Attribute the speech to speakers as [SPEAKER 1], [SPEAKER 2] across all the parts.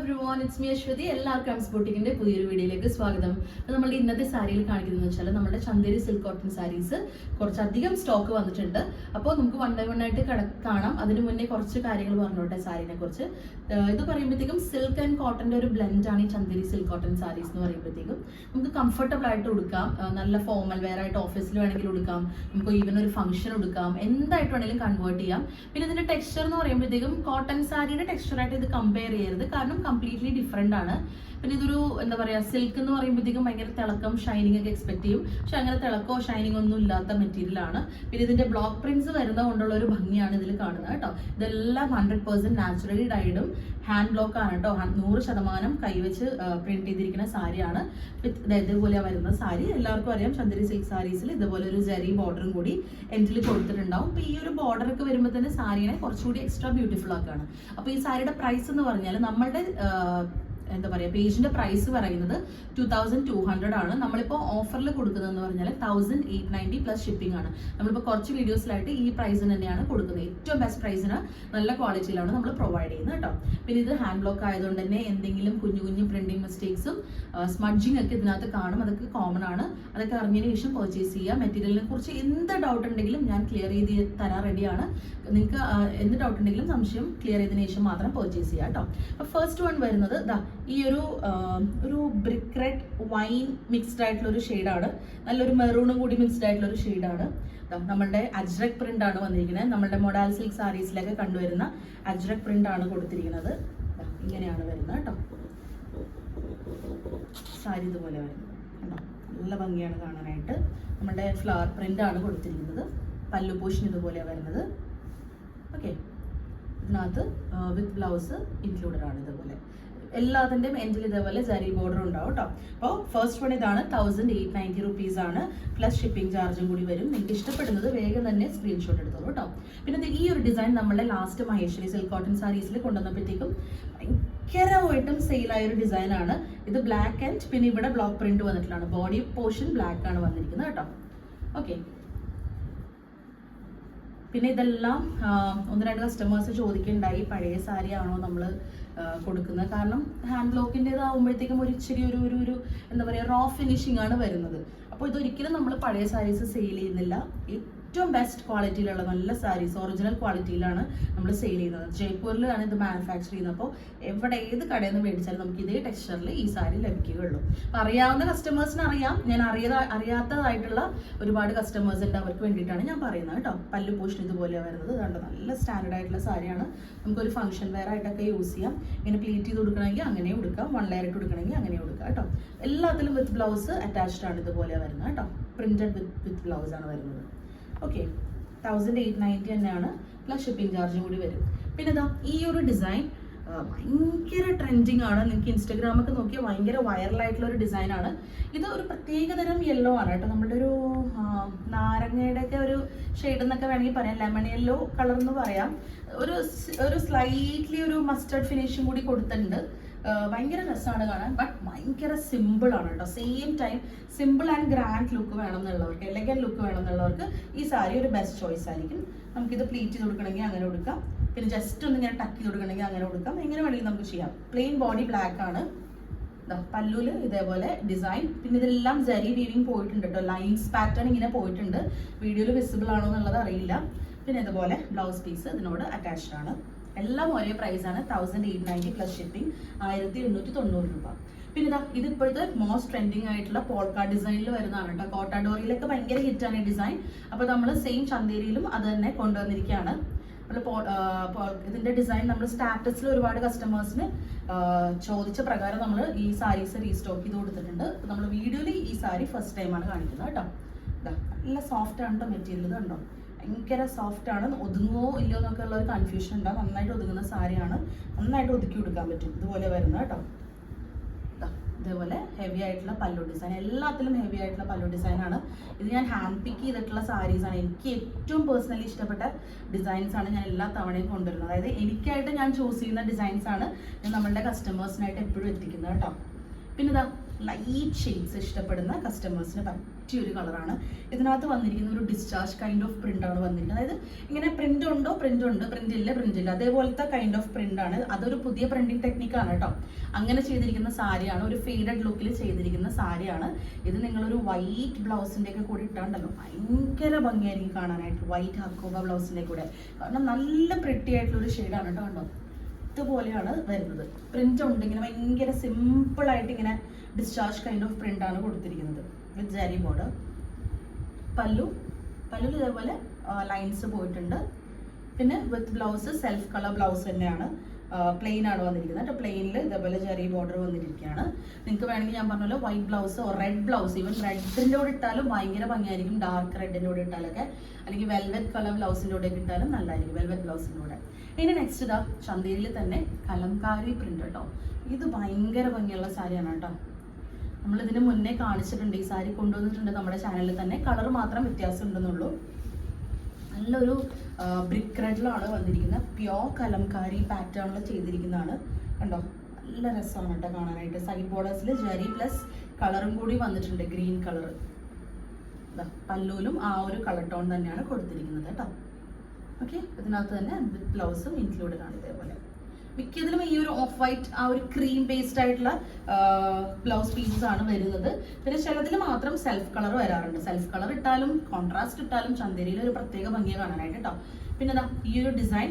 [SPEAKER 1] Every one it's me Ashwathi എല്ലാവർക്കും അംസ് പുതിയൊരു വീഡിയോയിലേക്ക് സ്വാഗതം. അപ്പോൾ നമ്മുടെ ഇന്നത്തെ സാരിയിൽ കാണിക്കുന്നത് വെച്ചാൽ നമ്മുടെ ചന്തേരി സിൽക്ക് കോട്ടൺ സാരീസ് കുറച്ചധികം സ്റ്റോക്ക് വന്നിട്ടുണ്ട്. അപ്പോൾ നമുക്ക് വൺ ബൈ വൺ ആയിട്ട് കാണാം. അതിന് മുന്നേ കുറച്ച് കാര്യങ്ങൾ പറഞ്ഞോട്ടെ സാരീനെ കുറിച്ച്. ഇത് പറയുമ്പോഴത്തേക്കും സിൽക്ക് ആൻഡ് കോട്ടന്റെ ഒരു ബ്ലെൻഡ് ആണ് ഈ ചന്തേരി സിൽക്ക് കോട്ടൺ സാരീസ് എന്ന് പറയുമ്പോഴത്തേക്കും നമുക്ക് കംഫർട്ടബിൾ ആയിട്ട് ഉടുക്കാം. നല്ല ഫോമൽ വെയർ ആയിട്ട് ഓഫീസിൽ വേണമെങ്കിൽ ഉടുക്കാം. നമുക്ക് ഈവൻ ഒരു ഫംഗ്ഷൻ ഉടുക്കാം. എന്തായിട്ട് വേണമെങ്കിലും കൺവേർട്ട് ചെയ്യാം. പിന്നെ ഇതിന്റെ ടെക്സ്ചർ എന്ന് പറയുമ്പോഴത്തേക്കും കോട്ടൺ സാരിയുടെ ടെക്സ്ചറായിട്ട് ഇത് കമ്പയർ ചെയ്യരുത്. കാരണം കംപ്ലീറ്റ്ലി ഡിഫറെന്റ് ആണ്. പിന്നെ ഇതൊരു എന്താ പറയാ സിൽക്ക് എന്ന് പറയുമ്പോഴത്തേക്കും ഭയങ്കര തിളക്കം ഷൈനിങ് ഒക്കെ എക്സ്പെക്ട് ചെയ്യും. പക്ഷെ അങ്ങനെ തിളക്കോ ഷൈനിങ് ഒന്നും ഇല്ലാത്ത മെറ്റീരിയൽ ആണ്. പിന്നെ ഇതിന്റെ ബ്ലോക്ക് പ്രിന്റ്സ് വരുന്നത് കൊണ്ടുള്ള ഒരു ഭംഗിയാണ് ഇതിൽ കാണുന്നത് കേട്ടോ. ഇതെല്ലാം ഹൺഡ്രഡ് പെർസെന്റ് നാച്ചുറലി ഡൈഡും ഹാൻഡ് ബ്ലോക്ക് ആണ് കേട്ടോ. നൂറ് ശതമാനം കൈവച്ച് പ്രിന്റ് ചെയ്തിരിക്കുന്ന സാരിയാണ്. വിത്ത് ഇതേപോലെ വരുന്ന സാരി. എല്ലാവർക്കും അറിയാം ചന്ദ്രി സിൽക്ക് സാരീസിൽ ഇതുപോലെ ഒരു ജെറി ബോർഡറും കൂടി എൻഡിൽ കൊടുത്തിട്ടുണ്ടാവും. അപ്പൊ ഈ ഒരു ബോർഡർ ഒക്കെ വരുമ്പോൾ തന്നെ സാരിയെ കുറച്ചുകൂടി എക്സ്ട്രാ ബ്യൂട്ടിഫുൾ ആക്കാണ് അപ്പൊ ഈ സാരിയുടെ പ്രൈസ് എന്ന് പറഞ്ഞാൽ നമ്മളുടെ എന്താ പറയുക പേജിന്റെ പ്രൈസ് പറയുന്നത് ടു തൗസൻഡ് ടു ഹൺഡ്രഡ് ആണ്. നമ്മളിപ്പോൾ ഓഫറിൽ കൊടുക്കുന്നതെന്ന് പറഞ്ഞാൽ thousand eight ninety plus shipping ആണ്. നമ്മളിപ്പോൾ കുറച്ച് വീഡിയോസിലായിട്ട് ഈ പ്രൈസിന് തന്നെയാണ് കൊടുക്കുന്നത്. ഏറ്റവും ബെസ്റ്റ് പ്രൈസിന് നല്ല ക്വാളിറ്റിയിലാണ് നമ്മൾ പ്രൊവൈഡ് ചെയ്യുന്നത് കേട്ടോ. പിന്നെ ഇത് ഹാൻഡ് ബ്ലോക്ക് ആയതുകൊണ്ട് തന്നെ എന്തെങ്കിലും കുഞ്ഞു കുഞ്ഞു പ്രിന്റിംഗ് മിസ്റ്റേക്സും സ്മഡ്ജിങ് ഒക്കെ ഇതിനകത്ത് കാണും. അതൊക്കെ കോമൺ ആണ്. അതൊക്കെ അറിഞ്ഞതിന് ശേഷം പർച്ചേസ് ചെയ്യുക. മെറ്റീരിയലിനെ കുറിച്ച് എന്ത് ഡൗട്ട് ഉണ്ടെങ്കിലും ഞാൻ ക്ലിയർ ചെയ്ത് തരാൻ റെഡിയാണ് നിങ്ങൾക്ക് എന്ത് ഡൗട്ട് ഉണ്ടെങ്കിലും സംശയം ക്ലിയർ ചെയ്തതിനു ശേഷം മാത്രം പർച്ചേസ് ചെയ്യുക കേട്ടോ. അപ്പോൾ ഫസ്റ്റ് വൺ വരുന്നത് ദാ ഈ ഒരു ഒരു ബ്രിക്ക് റെഡ് വൈൻ മിക്സ്ഡ് ആയിട്ടുള്ള ഒരു ഷെയ്ഡാണ് നല്ലൊരു മെറൂണും കൂടി മിക്സ്ഡ് ആയിട്ടുള്ള ഒരു ഷെയ്ഡാണ് നമ്മളുടെ അജ്രക് പ്രിന്റ് ആണ് വന്നിരിക്കുന്നത്. നമ്മളുടെ മൊഡാൽ സിൽക്ക് സാരീസിലൊക്കെ കണ്ടുവരുന്ന അജ്രക് പ്രിന്റ് ആണ് കൊടുത്തിരിക്കുന്നത്. ഇങ്ങനെയാണ് വരുന്നത് കേട്ടോ. സാരി ഇതുപോലെ വരുന്നത്. നല്ല ഭംഗിയാണ് കാണാനായിട്ട്. നമ്മുടെ ഫ്ലവർ പ്രിന്റ് ആണ് കൊടുത്തിരിക്കുന്നത്. പല്ലു പോഷൻ ഇതുപോലെ വരുന്നത്. ഓക്കെ ഇതിനകത്ത് വിത്ത് ബ്ലൗസ് ഇൻക്ലൂഡഡ് ആണ് ഇതുപോലെ. എല്ലാത്തിന്റെയും എൻഡിൽ ഇതേപോലെ ജരി ബോർഡർ ഉണ്ടാവും കേട്ടോ അപ്പോൾ ഫസ്റ്റ് വൺ ഇതാണ് തൗസൻഡ് എയ്റ്റ് നയന്റി റുപ്പീസ് ആണ്. പ്ലസ് ഷിപ്പിംഗ് ചാർജും കൂടി വരും. നിങ്ങൾക്ക് ഇഷ്ടപ്പെടുന്നത് വേഗം തന്നെ സ്ക്രീൻഷോട്ട് എടുത്തോളൂ കേട്ടോ പിന്നെ ഈ ഒരു ഡിസൈൻ നമ്മുടെ ലാസ്റ്റ് മഹേശ്വരി സിൽക്ക് കോട്ടൺ സാരീസിൽ കൊണ്ടുവന്നപ്പോഴത്തേക്കും ഭയങ്കരമായിട്ടും സെയിലായ ഒരു ഡിസൈൻ ആണ്. ഇത് ബ്ലാക്ക് ആൻഡ് പിന്നെ ഇവിടെ ബ്ലോക്ക് പ്രിന്റ് വന്നിട്ടുള്ളതാണ്. ബോഡി പോർഷൻ ബ്ലാക്ക് ആണ് വന്നിരിക്കുന്നത് കേട്ടോ ഓക്കെ പിന്നെ ഇതെല്ലാം ഒന്ന് രണ്ട് കസ്റ്റമേഴ്സ് ചോദിക്കുന്നുണ്ടായി പഴയ സാരി ആണോ നമ്മൾ കൊടുക്കുന്നത്. കാരണം ഹാൻഡ് ബ്ലോക്കിന്റെതാവുമ്പോഴത്തേക്കും ഒരു ഇച്ചിരി ഒരു ഒരു ഒരു എന്താ പറയുക റോ ഫിനിഷിംഗ് ആണ് വരുന്നത്. അപ്പോൾ ഇതൊരിക്കലും നമ്മൾ പഴയ സാരീസ് സെയിൽ ചെയ്യുന്നില്ല. ഏറ്റവും ബെസ്റ്റ് ക്വാളിറ്റിയിലുള്ള നല്ല സാരീസ് ഒറിജിനൽ ക്വാളിറ്റിയിലാണ് നമ്മൾ സെയിൽ ചെയ്യുന്നത്. ജയ്പൂരിലാണ് ഇത് മാനുഫാക്ചർ ചെയ്യുന്നത്. അപ്പോൾ എവിടെ ഏത് കടയിൽ നിന്ന് മേടിച്ചാലും നമുക്ക് ഇതേ ടെക്സ്ചറിൽ ഈ സാരി ലഭിക്കുകയുള്ളൂ. അപ്പോൾ അറിയാവുന്ന കസ്റ്റമേഴ്സിന് അറിയാം. ഞാൻ അറിയാ അറിയാത്തതായിട്ടുള്ള ഒരുപാട് കസ്റ്റമേഴ്സ് ഉണ്ട് അവർക്ക് വേണ്ടിയിട്ടാണ് ഞാൻ പറയുന്നത് കേട്ടോ. പല്ലു പോഷൻ ഇതുപോലെ വരുന്നത്. കണ്ടോ നല്ല സ്റ്റാൻഡേർഡ് ആയിട്ടുള്ള സാരിയാണ്. നമുക്കൊരു ഫംഗ്ഷൻ വെയർ ആയിട്ടൊക്കെ യൂസ് ചെയ്യാം. ഇങ്ങനെ പ്ലീറ്റ് ചെയ്ത് കൊടുക്കണമെങ്കിൽ അങ്ങനെ കൊടുക്കാം വൺ ലെയർ ഇട്ട് കൊടുക്കണമെങ്കിൽ അങ്ങനെ കൊടുക്കാം കേട്ടോ. എല്ലാത്തിലും വിത്ത് ബ്ലൗസ് അറ്റാച്ച്ഡ് ആണ് ഇതുപോലെ വരുന്നത് കേട്ടോ. പ്രിന്റഡ് വിത്ത് വിത്ത് ബ്ലൗസ് ആണ് വരുന്നത്. ഓക്കെ തൗസൻഡ് എയ്റ്റ് നയന്റി തന്നെയാണ്. പ്ലസ് ഷിപ്പിംഗ് ചാർജ് കൂടി വരും. പിന്നെ ഇതാ ഈ ഒരു ഡിസൈൻ ഭയങ്കര ട്രെൻഡിങ് ആണ്. നിങ്ങൾക്ക് ഇൻസ്റ്റഗ്രാമൊക്കെ നോക്കിയാൽ ഭയങ്കര വൈറലായിട്ടുള്ള ഒരു ഡിസൈൻ ആണ്. ഇത് ഒരു പ്രത്യേകതരം യെല്ലോ ആണ് കേട്ടോ. നമ്മുടെ ഒരു നാരങ്ങയുടെയൊക്കെ ഒരു ഷെയ്ഡ് എന്നൊക്കെ വേണമെങ്കിൽ പറയാം. ലെമൺ യെല്ലോ കളർ എന്ന് പറയാം. ഒരു ഒരു സ്ലൈറ്റ്ലി ഒരു മസ്റ്റർഡ് ഫിനിഷും കൂടി കൊടുത്തിട്ടുണ്ട്. ഭയങ്കര രസമാണ് കാണാൻ. ബട്ട് ഭയങ്കര സിമ്പിൾ ആണ് കേട്ടോ. Same time simple and grand look വേണം എന്നുള്ളവർക്ക് എലഗൻ ലുക്ക് വേണം എന്നുള്ളവർക്ക് ഈ സാരി ഒരു ബെസ്റ്റ് ചോയ്സ് ആയിരിക്കും. നമുക്കിത് പ്ലീറ്റ് ചെയ്ത് കൊടുക്കണമെങ്കിൽ അങ്ങനെ കൊടുക്കാം. പിന്നെ ജസ്റ്റ് ഒന്ന് ഇങ്ങനെ ടക്ക് ചെയ്ത് കൊടുക്കണമെങ്കിൽ അങ്ങനെ കൊടുക്കാം. എങ്ങനെ വേണമെങ്കിലും നമുക്ക് ചെയ്യാം. പ്ലെയിൻ ബോഡി ബ്ലാക്ക് ആണ്. പല്ലുൽ ഇതേപോലെ ഡിസൈൻ പിന്നെ ഇതെല്ലാം ജരി വീവിങ് പോയിട്ടുണ്ട് കേട്ടോ. ലൈൻസ് പാറ്റേൺ ഇങ്ങനെ പോയിട്ടുണ്ട്. വീഡിയോയിൽ വിസിബിൾ ആണോ എന്നുള്ളത് അറിയില്ല. പിന്നെ ഇതുപോലെ ബ്ലൗസ് പീസ് ഇതിനോട് അറ്റാച്ച്ഡ് ആണ്. എല്ലാം ഒരേ പ്രൈസ് ആണ്. Thousand eight ninety plus shipping ആയിരത്തി എണ്ണൂറ്റി തൊണ്ണൂറ് രൂപ. പിന്നെ ഇതാ ഇത് ഇപ്പോഴത്തെ മോസ്റ്റ് ട്രെൻഡിങ് ആയിട്ടുള്ള പോൾക്കാർ ഡിസൈനിൽ വരുന്നതാണ് കേട്ടോ കോട്ടാഡോറിയിലൊക്കെ ഭയങ്കര ഹിറ്റാണ് ഈ ഡിസൈൻ അപ്പോൾ നമ്മൾ സെയിം ചന്തേരിയിലും അത് തന്നെ കൊണ്ടുവന്നിരിക്കുകയാണ്. ഇതിന്റെ ഡിസൈൻ നമ്മൾ സ്റ്റാറ്റസിൽ ഒരുപാട് കസ്റ്റമേഴ്സിന് ചോദിച്ച പ്രകാരം നമ്മൾ ഈ സാരീസ് റീസ്റ്റോക്ക് ചെയ്ത് കൊടുത്തിട്ടുണ്ട്. നമ്മൾ വീഡിയോയിൽ ഈ സാരി ഫസ്റ്റ് ടൈം ആണ് കാണിക്കുന്നത് കേട്ടോ നല്ല സോഫ്റ്റ് ആണ് മെറ്റീരിയൽ കണ്ടോ ഭയങ്കര സോഫ്റ്റ് ആണ്. ഒതുങ്ങുമോ ഇല്ലയോ എന്നൊക്കെ ഉള്ള ഒരു കൺഫ്യൂഷൻ ഉണ്ടാവും നന്നായിട്ട് ഒതുങ്ങുന്ന സാരിയാണ്. നന്നായിട്ട് ഒതുക്കി കൊടുക്കാൻ പറ്റും. ഇതുപോലെ വരുന്നത് കേട്ടോ. ഇതേപോലെ ഹെവി ആയിട്ടുള്ള പല്ലു ഡിസൈൻ എല്ലാത്തിലും ഹെവി ആയിട്ടുള്ള പല്ലു ഡിസൈൻ ആണ്. ഇത് ഞാൻ ഹാൻഡ് പിക്ക് ചെയ്തിട്ടുള്ള സാരീസ് ആണ്. എനിക്ക് ഏറ്റവും പേഴ്സണലി ഇഷ്ടപ്പെട്ട ഡിസൈൻസ് ആണ് ഞാൻ എല്ലാ തവണയും കൊണ്ടുവരുന്നത്. അതായത് എനിക്കായിട്ട് ഞാൻ ചൂസ് ചെയ്യുന്ന ഡിസൈൻസ് ആണ് ഞാൻ നമ്മളുടെ കസ്റ്റമേഴ്സിനായിട്ട് എപ്പോഴും എത്തിക്കുന്നത് കേട്ടോ. പിന്നെ ഇതാ ലൈറ്റ് ഷെയ്ഡ്സ് ഇഷ്ടപ്പെടുന്ന കസ്റ്റമേഴ്സിന് പറ്റിയ ഒരു കളറാണ് ഇതിനകത്ത് വന്നിരിക്കുന്ന ഒരു ഡിസ്ചാർജ് കൈൻഡ് ഓഫ് പ്രിന്റ് ആണ് വന്നിരിക്കുന്നത്. അതായത് ഇങ്ങനെ പ്രിന്റ് ഉണ്ടോ പ്രിന്റ് ഉണ്ട് പ്രിന്റ് ഇല്ല പ്രിന്റ് ഇല്ല. അതേപോലത്തെ കൈൻഡ് ഓഫ് പ്രിന്റ് ആണ്. അതൊരു പുതിയ പ്രിന്റിംഗ് ടെക്നിക്കാണ് കേട്ടോ. അങ്ങനെ ചെയ്തിരിക്കുന്ന സാരിയാണ് ഒരു ഫെയ്ഡഡ് ലുക്കിൽ ചെയ്തിരിക്കുന്ന സാരിയാണ്. ഇത് നിങ്ങളൊരു വൈറ്റ് ബ്ലൗസിന്റെ ഒക്കെ കൂടി ഇട്ടാണ്ടല്ലോ. ഭയങ്കര ഭംഗിയായിരിക്കും കാണാനായിട്ട്. വൈറ്റ് ഹക്കോബ ബ്ലൗസിന്റെ കൂടെ. കാരണം നല്ല പ്രിട്ടി ആയിട്ടുള്ള ഒരു ഷെയ്ഡാണ് കേട്ടോ കണ്ടോ? ഇതുപോലെയാണ് വരുന്നത്. പ്രിന്റ് ഉണ്ട് ഇങ്ങനെ ഭയങ്കര സിമ്പിൾ ആയിട്ട് ഇങ്ങനെ ഡിസ്ചാർജ് കൈൻഡ് ഓഫ് പ്രിന്റ് ആണ് കൊടുത്തിരിക്കുന്നത്. വിത്ത് ജാരി ബോർഡർ പല്ലു പല്ലു ഇതേപോലെ ലൈൻസ് പോയിട്ടുണ്ട്. പിന്നെ with blouse self colour blouse തന്നെയാണ്. പ്ലെയിൻ ആണ് വന്നിരിക്കുന്നത്. കേട്ടോ പ്ലെയിനിൽ ഇതേപോലെ ചെറിയ ബോർഡർ വന്നിരിക്കുകയാണ്. നിങ്ങൾക്ക് വേണമെങ്കിൽ ഞാൻ പറഞ്ഞല്ലോ white blouse red blouse even റെഡിന്റെ കൂടെ ഇട്ടാലും ഭയങ്കര ഭംഗിയായിരിക്കും. ഡാർക്ക് റെഡിന്റെ കൂടെ ഇട്ടാലൊക്കെ. അല്ലെങ്കിൽ വെൽവെറ്റ് കളർ ബ്ലൗസിന്റെ കൂടെ ഇട്ടാലും നല്ലതായിരിക്കും വെൽവെറ്റ് ബ്ലൗസിന്റെ കൂടെ. ഇനി നെക്സ്റ്റ് ഇതാ ചന്തയിൽ തന്നെ കലംകാരി പ്രിന്റ് കേട്ടോ ഇത് ഭയങ്കര ഭംഗിയുള്ള സാരിയാണ് കേട്ടോ നമ്മൾ ഇതിന് മുന്നേ കാണിച്ചിട്ടുണ്ട്. ഈ സാരി കൊണ്ടുവന്നിട്ടുണ്ട് നമ്മുടെ ചാനലിൽ തന്നെ. കളർ മാത്രം വ്യത്യാസം ഉണ്ടെന്നുള്ളൂ നല്ലൊരു ബ്രിക്ക് റെഡിലാണ് വന്നിരിക്കുന്നത്. പ്യോർ കലംകാരി പാറ്റേണിൽ ചെയ്തിരിക്കുന്നതാണ്. കണ്ടോ? നല്ല രസമാണ് കേട്ടോ കാണാനായിട്ട്. സൈഡ് ബോർഡേഴ്സിൽ ജെറി പ്ലസ് കളറും കൂടി വന്നിട്ടുണ്ട്. ഗ്രീൻ കളർ പല്ലൂലും ആ ഒരു കളർ ടോൺ തന്നെയാണ് കൊടുത്തിരിക്കുന്നത് കേട്ടോ. ഓക്കെ ഇതിനകത്ത് തന്നെ ബ്ലൗസും ഇൻക്ലൂഡഡ് ആണ് ഇതേപോലെ. മിക്കതിലും ഈ ഒരു ഓഫ് വൈറ്റ് ആ ഒരു ക്രീം ബേസ്ഡ് ആയിട്ടുള്ള ബ്ലൗസ് പീസസ് ആണ് വരുന്നത്. പിന്നെ ചിലതിൽ മാത്രം സെൽഫ് കളർ വരാറുണ്ട്. സെൽഫ് കളർ ഇട്ടാലും കോൺട്രാസ്റ്റ് ഇട്ടാലും ചന്തേരിയിൽ ഒരു പ്രത്യേക ഭംഗിയെ കാണാനായിട്ട് കേട്ടോ പിന്നെ ദാ ഈ ഒരു ഡിസൈൻ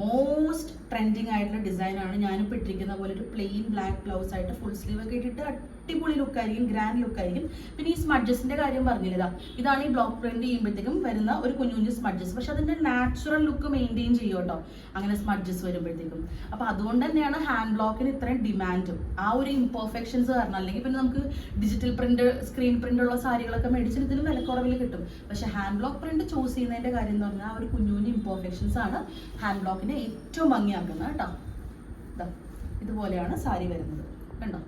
[SPEAKER 1] മോസ്റ്റ് ട്രെൻഡിങ് ആയിട്ടുള്ള ഡിസൈൻ ആണ്. ഞാനിപ്പോൾ ഇട്ടിരിക്കുന്ന പോലെ ഒരു പ്ലെയിൻ ബ്ലാക്ക് ബ്ലൗസ് ആയിട്ട് ഫുൾ സ്ലീവ് ഒക്കെ ഇട്ടിട്ട് അടിപൊളി ലുക്ക് ആയിരിക്കും ഗ്രാൻഡ് ലുക്ക് ആയിരിക്കും. പിന്നെ ഈ സ്മഡ്ജസിന്റെ കാര്യം പറഞ്ഞില്ല ഇതാ ഇതാണ് ഈ ബ്ലോക്ക് പ്രിന്റ് ചെയ്യുമ്പോഴത്തേക്കും വരുന്ന ഒരു കുഞ്ഞു കുഞ്ഞു സ്മഡ്ജസ് പക്ഷെ അതിന്റെ നാച്ചുറൽ ലുക്ക് മെയിന്റെയിൻ ചെയ്യും കേട്ടോ അങ്ങനെ സ്മഡ്ജസ് വരുമ്പോഴത്തേക്കും. അപ്പൊ അതുകൊണ്ട് തന്നെയാണ് ഹാൻഡ് ബ്ലോക്കിന് ഇത്രയും ഡിമാൻഡും ആ ഒരു ഇംപെർഫെക്ഷൻസ് കാരണം അല്ലെങ്കിൽ പിന്നെ നമുക്ക് ഡിജിറ്റൽ പ്രിന്റ് സ്ക്രീൻ പ്രിന്റ് ഉള്ള സാരികളൊക്കെ മേടിച്ചിട്ട് ഇതിന് വിലക്കുറവിൽ കിട്ടും. പക്ഷെ ഹാൻഡ് ബ്ലോക്ക് പ്രിന്റ് ചൂസ് ചെയ്യുന്നതിന്റെ കാര്യം എന്ന് പറഞ്ഞാൽ ആ ഒരു കുഞ്ഞു കുഞ്ഞു ഇംപെർഫെക്ഷൻസ് ആണ് ഹാൻഡ് ബ്ലോക്കിനെ ഏറ്റവും ഭംഗിയാക്കുന്നത് കേട്ടോ. ഇതുപോലെയാണ് സാരി വരുന്നത്. കണ്ടോ?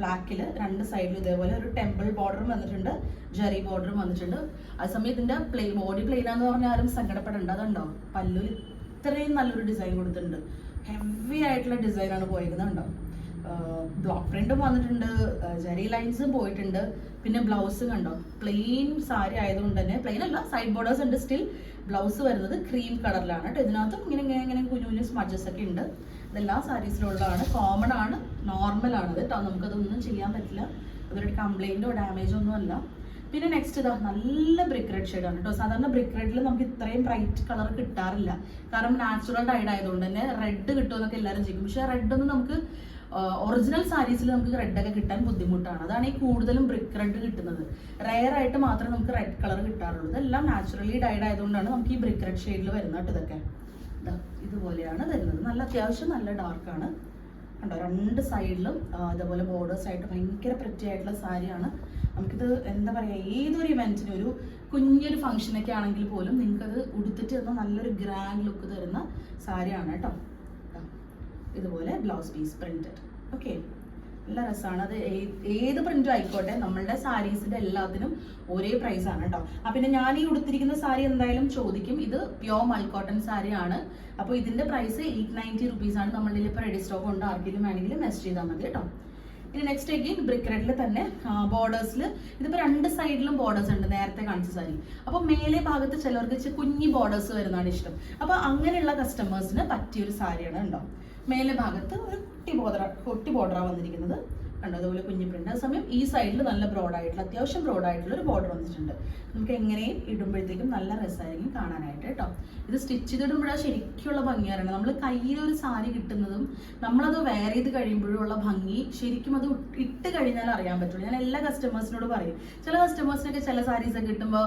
[SPEAKER 1] ബ്ലാക്കിൽ രണ്ട് സൈഡിലും ഇതേപോലെ ഒരു ടെമ്പിൾ ബോർഡറും വന്നിട്ടുണ്ട് ജെറി ബോർഡറും വന്നിട്ടുണ്ട്. അതേസമയം ഇതിന്റെ പ്ലെയിൻ ബോഡി പ്ലെയിനാന്ന് പറഞ്ഞാൽ ആരും സങ്കടപ്പെടേണ്ട അതുണ്ടോ പല്ലുവിൽ ഇത്രയും നല്ലൊരു ഡിസൈൻ കൊടുത്തിട്ടുണ്ട്. ഹെവി ആയിട്ടുള്ള ഡിസൈനാണ് പോയിരിക്കുന്നത് കണ്ടോ? ബ്ലോക്ക് പ്രിന്റും വന്നിട്ടുണ്ട് ജെറി ലൈൻസും പോയിട്ടുണ്ട് പിന്നെ ബ്ലൗസ് കണ്ടോ? പ്ലെയിൻ സാരി ആയതുകൊണ്ട് തന്നെ പ്ലെയിൻ അല്ല സൈഡ് ബോർഡേഴ്സ് ഉണ്ട് സ്റ്റിൽ ബ്ലൗസ് വരുന്നത് ക്രീം കളറിലാണ് കേട്ടോ ഇതിനകത്തും ഇങ്ങനെ ഇങ്ങനെ ഇങ്ങനെ കുഞ്ഞു കുഞ്ഞു സ്മജസ് ഒക്കെ ഉണ്ട്. ഇതെല്ലാ സാരീസിലുള്ളതാണ്. കോമൺ ആണ് നോർമൽ ആണ്. കേട്ടോ നമുക്കതൊന്നും ചെയ്യാൻ പറ്റില്ല. അതൊരു കംപ്ലൈന്റോ ഡാമേജോ ഒന്നും അല്ല. പിന്നെ നെക്സ്റ്റ് ഇതാ നല്ല ബ്രിക്ക് റെഡ് ഷെയ്ഡാണ് കേട്ടോ. സാധാരണ ബ്രിക്ക് റെഡിൽ നമുക്ക് ഇത്രയും ബ്രൈറ്റ് കളർ കിട്ടാറില്ല. കാരണം നാച്ചുറൽ ഡൈഡ് ആയതുകൊണ്ട് തന്നെ റെഡ് കിട്ടുമെന്നൊക്കെ എല്ലാവരും ചെയ്യും പക്ഷേ റെഡ് ഒന്നും നമുക്ക് ഒറിജിനൽ സാരീസിൽ നമുക്ക് റെഡ് ഒക്കെ കിട്ടാൻ ബുദ്ധിമുട്ടാണ്. അതാണ് ഈ കൂടുതലും ബ്രിക്ക് റെഡ് കിട്ടുന്നത്. റയർ ആയിട്ട് മാത്രമേ നമുക്ക് റെഡ് കളർ കിട്ടാറുള്ളൂ. ഇതെല്ലാം നാച്ചുറലി ഡൈഡ് ആയതുകൊണ്ടാണ് നമുക്ക് ഈ ബ്രിക്ക് റെഡ് ഷെയ്ഡിൽ വരുന്നത് കേട്ടോ ഇതൊക്കെ. ഇതുപോലെയാണ് വരുന്നത്. നല്ല അത്യാവശ്യം നല്ല ഡാർക്കാണ് കണ്ടോ രണ്ട് സൈഡിലും ഇതേപോലെ ബോർഡേഴ്സ് ആയിട്ട് ഭയങ്കര പ്രറ്റി ആയിട്ടുള്ള സാരിയാണ് നമുക്കിത് എന്താ പറയുക ഏതൊരു ഇവന്റിനും ഒരു കുഞ്ഞൊരു ഫംഗ്ഷനൊക്കെ ആണെങ്കിൽ പോലും നിങ്ങൾക്കത് ഉടുത്തിട്ട് തന്ന നല്ലൊരു ഗ്രാൻഡ് ലുക്ക് തരുന്ന സാരിയാണ് കേട്ടോ. ഇതുപോലെ ബ്ലൗസ് പീസ് പ്രിന്റഡ് ഓക്കെ നല്ല രസമാണ് അത് ഏത് പ്രിന്റും ആയിക്കോട്ടെ. നമ്മളുടെ സാരീസിന്റെ എല്ലാത്തിനും ഒരേ പ്രൈസ് ആണ് കേട്ടോ അപ്പൊ പിന്നെ ഞാൻ ഈ ഉടുത്തിരിക്കുന്ന സാരി എന്തായാലും ചോദിക്കും. ഇത് പ്യോർ മൽക്കോട്ടൺ ആണ് അപ്പോൾ ഇതിന്റെ പ്രൈസ് എയ്റ്റ് നയന്റി റുപ്പീസ് ആണ്. നമ്മളുടെ ഇപ്പോൾ റെഡി സ്റ്റോക്ക് ഉണ്ട്. ആർക്കെങ്കിലും വേണമെങ്കിൽ മെസ്സേജ് ചെയ്താൽ മതി കേട്ടോ ഇനി നെക്സ്റ്റ് എഗെയിൻ ബ്രിക്ക് റെഡിൽ തന്നെ ബോർഡേഴ്സിൽ ഇതിപ്പോൾ രണ്ട് സൈഡിലും ബോർഡേഴ്സ് ഉണ്ട്. നേരത്തെ കാണിച്ച സാരി. അപ്പോൾ മേലെ ഭാഗത്ത് ചിലവർക്ക് കുഞ്ഞി ബോർഡേഴ്സ് വരുന്നതാണ് ഇഷ്ടം. അപ്പോൾ അങ്ങനെയുള്ള കസ്റ്റമേഴ്സിന് പറ്റിയൊരു സാരിയാണ് ഉണ്ടോ മേലെ ഭാഗത്ത് ഒരു കുട്ടി ബോർഡർ കുട്ടി ബോർഡറാണ് വന്നിരിക്കുന്നത്. കണ്ടോ? അതുപോലെ കുഞ്ഞു പ്രിന്റ് അതേസമയം ഈ സൈഡിൽ നല്ല ബ്രോഡ് ആയിട്ടുള്ള അത്യാവശ്യം ബ്രോഡ് ആയിട്ടുള്ള ഒരു ബോർഡർ വന്നിട്ടുണ്ട്. നമുക്ക് എങ്ങനെയും ഇടുമ്പോഴത്തേക്കും നല്ല രസമായിരിക്കും കാണാനായിട്ട് കേട്ടോ. ഇത് സ്റ്റിച്ച് ചെയ്തിടുമ്പോഴാണ് ശരിക്കുള്ള ഭംഗി അറിയണം നമ്മൾ കയ്യിൽ ഒരു സാരി കിട്ടുന്നതും നമ്മളത് വെയർ ചെയ്ത് കഴിയുമ്പോഴും ഉള്ള ഭംഗി ശരിക്കും അത് ഇട്ട് കഴിഞ്ഞാൽ അറിയാൻ പറ്റുള്ളൂ. ഞാൻ എല്ലാ കസ്റ്റമേഴ്സിനോട് പറയും. ചില കസ്റ്റമേഴ്സിനൊക്കെ ചില സാരീസ് കിട്ടുമ്പോൾ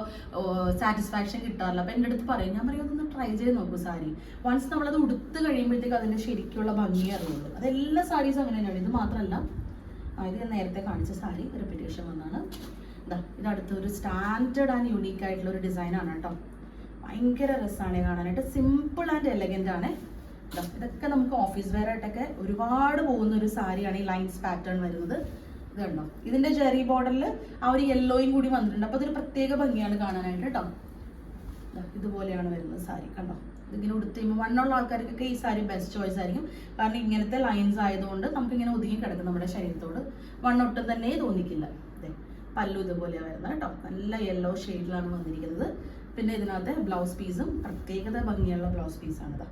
[SPEAKER 1] സാറ്റിസ്ഫാക്ഷൻ കിട്ടാറില്ല. അപ്പം എന്റെ അടുത്ത് പറയും. ഞാൻ പറയും അതൊന്ന് ട്രൈ ചെയ്ത് നോക്കൂ സാരി. വൺസ് നമ്മളത് ഉടുത്ത് കഴിയുമ്പോഴത്തേക്ക് അതിന്റെ ശരിക്കുള്ള ഭംഗി അറിയുള്ളൂ. അത് എല്ലാ സാരീസും അങ്ങനെ തന്നെയാണ് ഇത് മാത്രമല്ല ഇത് ഞാൻ നേരത്തെ കാണിച്ച സാരി റിപ്പീറ്റേഷൻ വന്നാണ്. ഇതാ ഇത് അടുത്തൊരു സ്റ്റാൻഡേർഡ് ആൻഡ് യുണീക്ക് ആയിട്ടുള്ള ഒരു ഡിസൈൻ ആണ് കേട്ടോ. ഭയങ്കര രസമാണ് കാണാനായിട്ട്. സിമ്പിൾ ആൻഡ് എലഗന്റ് ആണ്. ഇതാ ഇതൊക്കെ നമുക്ക് ഓഫീസ് വെയർ ആയിട്ടൊക്കെ ഒരുപാട് പോകുന്ന ഒരു സാരിയാണ് ഈ ലൈൻസ് പാറ്റേൺ വരുന്നത്. ഇത് കണ്ടോ? ഇതിന്റെ ജെറി ബോർഡറിൽ ആ ഒരു യെല്ലോയും കൂടി വന്നിട്ടുണ്ട്. അപ്പോൾ അതൊരു പ്രത്യേക ഭംഗിയാണ് കാണാനായിട്ട് കേട്ടോ. ഇതുപോലെയാണ് വരുന്നത് സാരി. കണ്ടോ? ഇതിങ്ങനെ ഉടുത്ത് കഴിയുമ്പോൾ വണ്ണമുള്ള ആൾക്കാർക്കൊക്കെ ഈ സാരി ബെസ്റ്റ് ചോയ്സ് ആയിരിക്കും. കാരണം ഇങ്ങനത്തെ ലൈൻസ് ആയതുകൊണ്ട് നമുക്ക് ഇങ്ങനെ ഒതുങ്ങി കിടക്കും നമ്മുടെ ശരീരത്തോട്. വണ്ണൊട്ടും തന്നെ തോന്നിക്കില്ല. ദേ, പല്ലു ഇതുപോലെയാണ് വരുന്നത് കേട്ടോ. നല്ല യെല്ലോ ഷെയ്ഡിലാണ് വന്നിരിക്കുന്നത്. പിന്നെ ഇതിനകത്ത് ബ്ലൗസ് പീസും പ്രത്യേകത ഭംഗിയുള്ള ബ്ലൗസ് പീസാണ് ഇതാ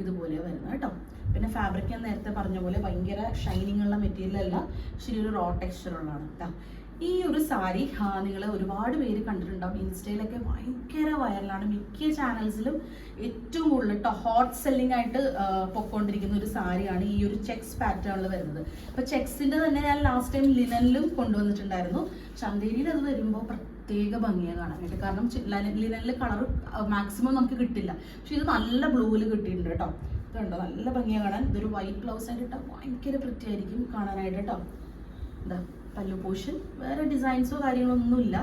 [SPEAKER 1] ഇതുപോലെ വരുന്നത് കേട്ടോ. പിന്നെ ഫാബ്രിക് ഞാൻ നേരത്തെ പറഞ്ഞ പോലെ ഭയങ്കര ഷൈനിങ് ഉള്ള മെറ്റീരിയൽ അല്ല. ശരി ഒരു റോ ടെക്സ്ചർ ഉള്ളതാണ് കേട്ടോ ഈ ഒരു സാരി നിങ്ങൾ ഒരുപാട് പേര് കണ്ടിട്ടുണ്ടാവും ഇൻസ്റ്റയിലൊക്കെ ഭയങ്കര വൈറലാണ്. മിക്ക ചാനൽസിലും ഏറ്റവും കൂടുതൽ കേട്ടോ ഹോട്ട് സെല്ലിംഗ് ആയിട്ട് പൊക്കോണ്ടിരിക്കുന്ന ഒരു സാരിയാണ് ഈ ഒരു ചെക്സ് പാറ്റേണിൽ വരുന്നത്. അപ്പൊ ചെക്സിന്റെ തന്നെ ഞാൻ ലാസ്റ്റ് ടൈം ലിനനിലും കൊണ്ടുവന്നിട്ടുണ്ടായിരുന്നു. ചന്തേരിയിൽ അത് വരുമ്പോൾ പ്രത്യേക ഭംഗിയാണ് കാണാനായിട്ട് കാരണം ലിനനിലെ കളർ മാക്സിമം നമുക്ക് കിട്ടില്ല. പക്ഷെ ഇത് നല്ല ബ്ലൂവിൽ കിട്ടിയിട്ടുണ്ട് കേട്ടോ ഇതുണ്ടോ? നല്ല ഭംഗിയാണ് കാണാൻ. ഇതൊരു വൈറ്റ് ബ്ലൗസ് ആയിട്ട് ഇട്ടാൽ ഭയങ്കര വൃത്തിയായിരിക്കും കാണാനായിട്ട് കേട്ടോ ഇതാ. പല്ലു പോഷൻ. വേറെ ഡിസൈൻസോ കാര്യങ്ങളോ ഒന്നുമില്ല.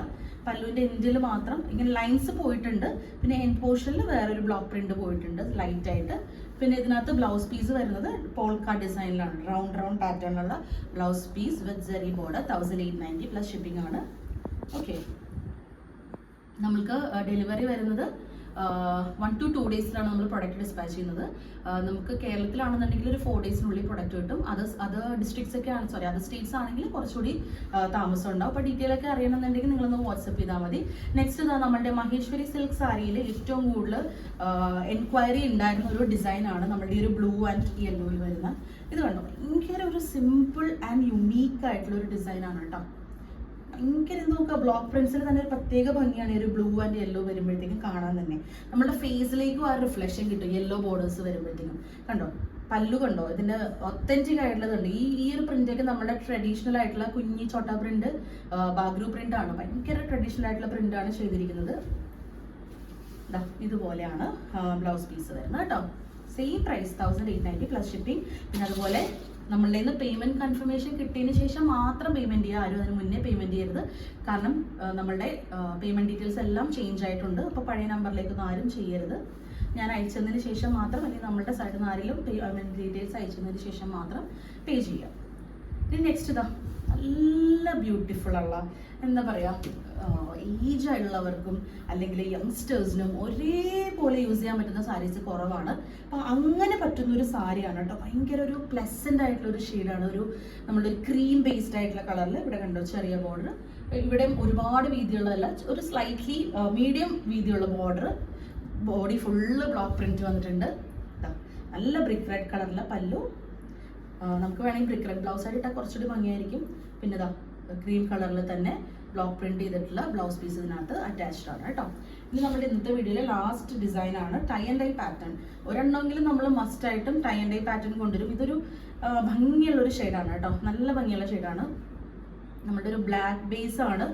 [SPEAKER 1] പല്ലുവിന്റെ എൻഡിൽ മാത്രം ഇങ്ങനെ ലൈൻസ് പോയിട്ടുണ്ട്. പിന്നെ എൻ പോർഷനിൽ വേറൊരു ബ്ലോക്ക് പ്രിന്റ് പോയിട്ടുണ്ട് ലൈറ്റ് ആയിട്ട്. പിന്നെ ഇതിനകത്ത് ബ്ലൗസ് പീസ് വരുന്നത് പോൾക്ക ഡിസൈനിലാണ് റൗണ്ട് റൗണ്ട് പാറ്റേണിലുള്ള blouse piece with Jerry border thousand eight ninety plus shipping ആണ്. ഓക്കെ നമ്മൾക്ക് ഡെലിവറി വരുന്നത് വൺ ടു ടു ഡേയ്സിലാണ് നമ്മൾ പ്രൊഡക്റ്റ് ഡിസ്പാച്ച് ചെയ്യുന്നത്. നമുക്ക് കേരളത്തിലാണെന്നുണ്ടെങ്കിൽ ഒരു ഫോർ ഡേയ്സിനുള്ളിൽ പ്രൊഡക്റ്റ് കിട്ടും. അത് അത് ഡിസ്ട്രിക്ട്സ് ഒക്കെ ആണ് സോറി അത് സ്റ്റേറ്റ്സ് ആണെങ്കിൽ കുറച്ചുകൂടി താമസം ഉണ്ടാവും. അപ്പോൾ ഡീറ്റെയിൽ ഒക്കെ അറിയണമെന്നുണ്ടെങ്കിൽ നിങ്ങളൊന്ന് വാട്സപ്പ് ചെയ്താൽ മതി. നെക്സ്റ്റ് ഇതാ നമ്മുടെ മഹേശ്വരി സിൽക്ക് സാരിയിൽ ഏറ്റവും കൂടുതൽ എൻക്വയറി ഉണ്ടായിരുന്ന ഒരു ഡിസൈനാണ് നമ്മുടെ ഈ ഒരു ബ്ലൂ ആൻഡ് യെല്ലോയിൽ വരുന്ന. ഇത് കണ്ടോ? ഭയങ്കര ഒരു സിമ്പിൾ ആൻഡ് യുണീക്ക് ആയിട്ടുള്ള ഒരു ഡിസൈനാണ് കേട്ടോ. ഭയങ്കര നോക്കുക ബ്ലോക്ക് പ്രിന്റ്സിന് തന്നെ ഒരു പ്രത്യേക ഭംഗിയാണ് ഒരു ബ്ലൂ ആൻഡ് യെല്ലോ വരുമ്പോഴത്തേക്കും കാണാൻ തന്നെ. നമ്മുടെ ഫേസിലേക്കും ആ റിഫ്ലക്ഷൻ കിട്ടും യെല്ലോ ബോർഡേഴ്സ് വരുമ്പോഴത്തേക്കും. കണ്ടോ? പല്ലു കണ്ടോ? ഇതിന്റെ ഒത്തന്റിക് ആയിട്ടുള്ളതുണ്ട് ഈ ഈ ഒരു പ്രിന്റൊക്കെ നമ്മുടെ ട്രഡീഷണൽ ആയിട്ടുള്ള കുഞ്ഞി ചോട്ട പ്രിന്റ് ബാഗ്രു പ്രിന്റ് ആണ്. ഭയങ്കര ട്രഡീഷണൽ ആയിട്ടുള്ള പ്രിന്റ് ആണ് ചെയ്തിരിക്കുന്നത്. ഇതുപോലെയാണ് ബ്ലൗസ് പീസ് വരുന്നത് കേട്ടോ. Same price thousand eight ninety plus shipping പിന്നെ അതുപോലെ നമ്മളുടെ നിന്ന് പേയ്മെന്റ് കൺഫർമേഷൻ കിട്ടിയതിന് ശേഷം മാത്രം പേയ്മെന്റ് ചെയ്യുക ആരും അതിന് മുന്നേ പേയ്മെന്റ് ചെയ്യരുത്. കാരണം നമ്മളുടെ പേയ്മെന്റ് ഡീറ്റെയിൽസ് എല്ലാം ചേഞ്ച് ആയിട്ടുണ്ട്. അപ്പോൾ പഴയ നമ്പറിലേക്കൊന്നും ആരും ചെയ്യരുത്. ഞാൻ അയച്ചതിന് ശേഷം മാത്രം അല്ലെങ്കിൽ നമ്മളുടെ സൈഡിൽ നിന്ന് ആരെങ്കിലും പേയ്മെന്റ് ഡീറ്റെയിൽസ് അയച്ചതിന് ശേഷം മാത്രം പേ ചെയ്യുക ഇനി നെക്സ്റ്റ് ഇതാ. നല്ല ബ്യൂട്ടിഫുൾ ഉള്ള എന്താ പറയുക ഏജ് ആയിട്ടുള്ളവർക്കും അല്ലെങ്കിൽ യങ്സ്റ്റേഴ്സിനും ഒരേപോലെ യൂസ് ചെയ്യാൻ പറ്റുന്ന സാരീസ് കുറവാണ്. അപ്പം അങ്ങനെ പറ്റുന്ന ഒരു സാരിയാണ് കേട്ടോ. ഭയങ്കര ഒരു പ്ലസന്റ് ആയിട്ടുള്ള ഒരു ഷെയ്ഡാണ് ഒരു നമ്മളൊരു ക്രീം ബേസ്ഡ് ആയിട്ടുള്ള കളറിൽ ഇവിടെ കണ്ടോ? ചെറിയ ബോർഡർ ഇവിടെ ഒരുപാട് വീതിയുള്ളതല്ല ഒരു സ്ലൈറ്റ്ലി മീഡിയം വീതിയുള്ള border body full block print വന്നിട്ടുണ്ട്. നല്ല ബ്രിക്ക് റെഡ് കളറിലെ പല്ലു. നമുക്ക് വേണമെങ്കിൽ ബ്രിക്ക് റെഡ് ബ്ലൗസ് ആയിട്ട് ഇട്ടാൽ കുറച്ചുകൂടി ഭംഗിയായിരിക്കും. പിന്നെ ക്രീം കളറിൽ തന്നെ ബ്ലോക്ക് പ്രിന്റ് ചെയ്തിട്ടുള്ള ബ്ലൗസ് പീസ് ഇതിനകത്ത് അറ്റാച്ച്ഡ് ആണ് കേട്ടോ. ഇനി നമ്മുടെ ഇന്നത്തെ വീഡിയോയിലെ ലാസ്റ്റ് ഡിസൈൻ ആണ് ടൈ ആൻഡ് ഡൈ പാറ്റേൺ ഒരെണ്ണമെങ്കിലും നമ്മൾ മസ്റ്റ് ആയിട്ടും ടൈ ആൻഡ് ഡൈ പാറ്റേൺ കൊണ്ടുവരും. ഇതൊരു ഭംഗിയുള്ള ഒരു ഷെയ്ഡാണ് കേട്ടോ. നല്ല ഭംഗിയുള്ള ഷെയ്ഡാണ് നമ്മുടെ ഒരു ബ്ലാക്ക് ബേസ് ആണ്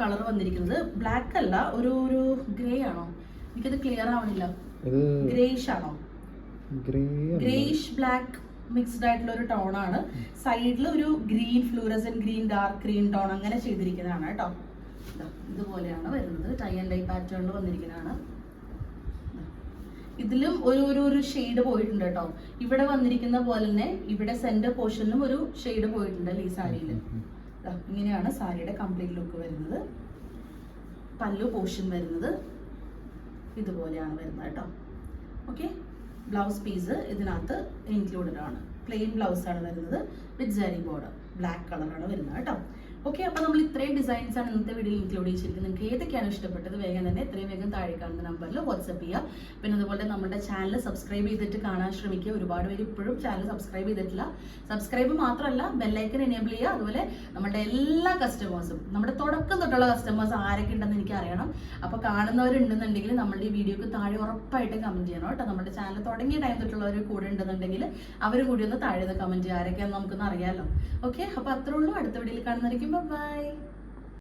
[SPEAKER 1] കളർ വന്നിരിക്കുന്നത്. ബ്ലാക്ക് അല്ല ഒരു ഒരു ഗ്രേ ആണോ? എനിക്കത് ക്ലിയർ ആവണില്ല. ഗ്രേഷ് ആണോ?
[SPEAKER 2] ഗ്രേ
[SPEAKER 1] ഗ്രേഷ് ബ്ലാക്ക് മിക്സ്ഡ് ആയിട്ടുള്ള ഒരു ടോണാണ് സൈഡിൽ ഒരു green fluorescent green dark green tone അങ്ങനെ ചെയ്തിരിക്കുന്നതാണ് കേട്ടോ. ഇതുപോലെയാണ് വരുന്നത്. ടൈ ആൻഡ് ഡൈ പാറ്റേണിൽ വന്നിരിക്കുന്നതാണ്. ഇതിലും ഒരു ഒരു ഒരു ഷെയ്ഡ് പോയിട്ടുണ്ട് കേട്ടോ. ഇവിടെ വന്നിരിക്കുന്ന പോലെ തന്നെ ഇവിടെ സെന്റർ പോർഷനിലും ഒരു ഷെയ്ഡ് പോയിട്ടുണ്ട് ഈ സാരിയിൽ ഇങ്ങനെയാണ് സാരിയുടെ കംപ്ലീറ്റ് ലുക്ക് വരുന്നത്. പല്ലു പോർഷൻ വരുന്നത്. ഇതുപോലെയാണ് വരുന്നത് കേട്ടോ. ഓക്കെ ബ്ലൗസ് പീസ് ഇതിനകത്ത് ഇൻക്ലൂഡഡ് ആണ്. പ്ലെയിൻ ബ്ലൗസ് ആണ് വരുന്നത്. വിത്ത് ജരി ബോർഡർ ബ്ലാക്ക് കളറാണ് വരുന്നത് കേട്ടോ. ഓക്കെ അപ്പോൾ നമ്മൾ ഇത്രയും ഡിസൈൻസ് ആണ് ഇന്നത്തെ വീഡിയോയിൽ ഇൻക്ലൂഡ് ചെയ്തിരിക്കുന്നത്. നിങ്ങൾക്ക് ഏതൊക്കെയാണ് ഇഷ്ടപ്പെട്ടത്? വേഗം തന്നെ എത്രയും വേഗം താഴെ കാണുന്ന നമ്പറിൽ വാട്സപ്പ് ചെയ്യുക പിന്നെ അതുപോലെ നമ്മുടെ ചാനൽ സബ്സ്ക്രൈബ് ചെയ്തിട്ട് കാണാൻ ശ്രമിക്കുക. ഒരുപാട് പേര് ഇപ്പോഴും ചാനൽ സബ്സ്ക്രൈബ് ചെയ്തിട്ടില്ല. സബ്സ്ക്രൈബ് മാത്രമല്ല ബെല്ലൈക്കൻ എനേബിൾ ചെയ്യുക. അതുപോലെ നമ്മുടെ എല്ലാ കസ്റ്റമേഴ്സും നമ്മുടെ തുടക്കം തൊട്ടുള്ള കസ്റ്റമേഴ്സ് ആരൊക്കെ ഉണ്ടെന്ന് എനിക്ക് അറിയണം. അപ്പോൾ കാണുന്നവരുണ്ടെന്നുണ്ടെങ്കിൽ നമ്മുടെ ഈ വീഡിയോക്ക് താഴെ ഉറപ്പായിട്ട് കമന്റ് ചെയ്യണം കേട്ടോ. നമ്മുടെ ചാനൽ തുടങ്ങിയ ടൈം തൊട്ടുള്ളവർ കൂടെ ഉണ്ടെന്നുണ്ടെങ്കിൽ അവർ കൂടി ഒന്ന് താഴെ കമന്റ് ചെയ്യുക. ആരൊക്കെയാണെന്ന് നമുക്കൊന്ന് അറിയാമല്ലോ ഓക്കെ അപ്പോൾ അത്രേ ഉള്ളൂ. അടുത്ത വീഡിയോയിൽ കാണുന്നതായിരിക്കും. ബൈ